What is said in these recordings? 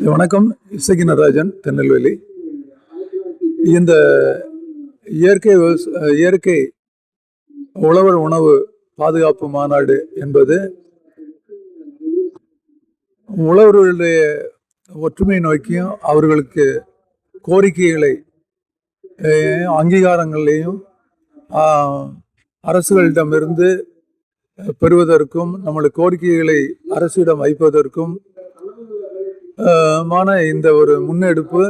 வணக்கம் இசகி நடராஜன் திருநெல்வேலி இந்த இயற்கை விவசாய இயற்கை உழவர் உணவு பாதுகாப்பு மாநாடு என்பது உழவர்களுடைய ஒற்றுமை நோக்கியும் அவர்களுக்கு கோரிக்கைகளை அங்கீகாரங்களையும் அரசுகளிடமிருந்து பெறுவதற்கும் நம்மளுடைய கோரிக்கைகளை அரசிடம் வைப்பதற்கும் மான இந்த ஒரு முன்னெடுப்பு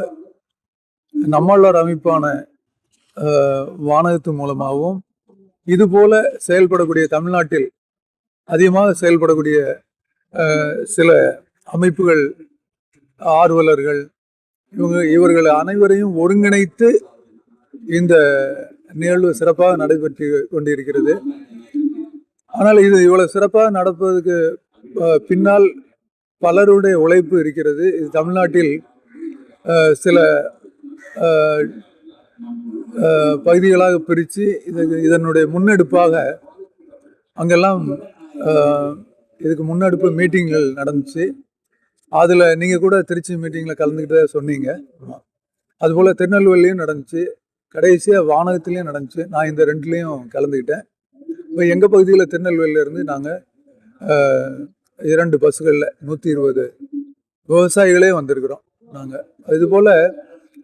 நம்மளார் அமைப்பான வானகத்து மூலமாகவும் இதுபோல செயல்படக்கூடிய தமிழ்நாட்டில் அதிகமாக செயல்படக்கூடிய சில அமைப்புகள் ஆர்வலர்கள் இவங்க இவர்கள் அனைவரையும் ஒருங்கிணைத்து இந்த நிகழ்வு சிறப்பாக நடைபெற்று கொண்டிருக்கிறது. ஆனால் இது இவ்வளவு சிறப்பாக நடப்பதற்கு பின்னால் பலருடைய உழைப்பு இருக்கிறது. இது தமிழ்நாட்டில் சில பகுதிகளாக பிரித்து இது இதனுடைய முன்னெடுப்பாக அங்கெல்லாம் இதுக்கு முன்னெடுப்பு மீட்டிங்கள் நடந்துச்சு. அதில் நீங்கள் கூட திருச்சி மீட்டிங்கில் கலந்துக்கிட்டே சொன்னீங்க. அதுபோல் திருநெல்வேலியும் நடந்துச்சு. கடைசியாக வானகத்துலேயும் நடந்துச்சு. நான் இந்த ரெண்டுலேயும் கலந்துக்கிட்டேன். இப்போ எங்கள் பகுதியில் திருநெல்வேலியிலேருந்து நாங்கள் இரண்டு பஸ்ஸுகளில் நூற்றி இருபது விவசாயிகளே வந்திருக்கிறோம் நாங்கள் இதுபோல்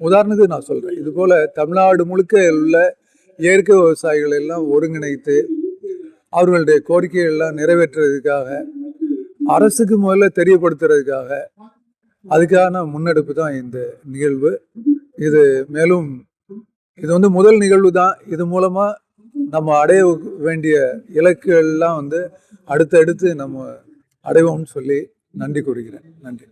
உதாரணத்துக்கு நான் சொல்கிறேன் இதுபோல் தமிழ்நாடு முழுக்க உள்ள இயற்கை விவசாயிகளை எல்லாம் ஒருங்கிணைத்து அவர்களுடைய கோரிக்கைகள்லாம் நிறைவேற்றுறதுக்காக அரசுக்கு முதல்ல தெரியப்படுத்துறதுக்காக அதுக்கான முன்னெடுப்பு தான் இந்த நிகழ்வு. இது மேலும் இது வந்து முதல் நிகழ்வு தான். இது மூலமாக நம்ம அடைய வேண்டிய இலக்குகள்லாம் வந்து அடுத்தடுத்து நம்ம அடைவோம்னு சொல்லி நன்றி கூறுகிறேன். நன்றி.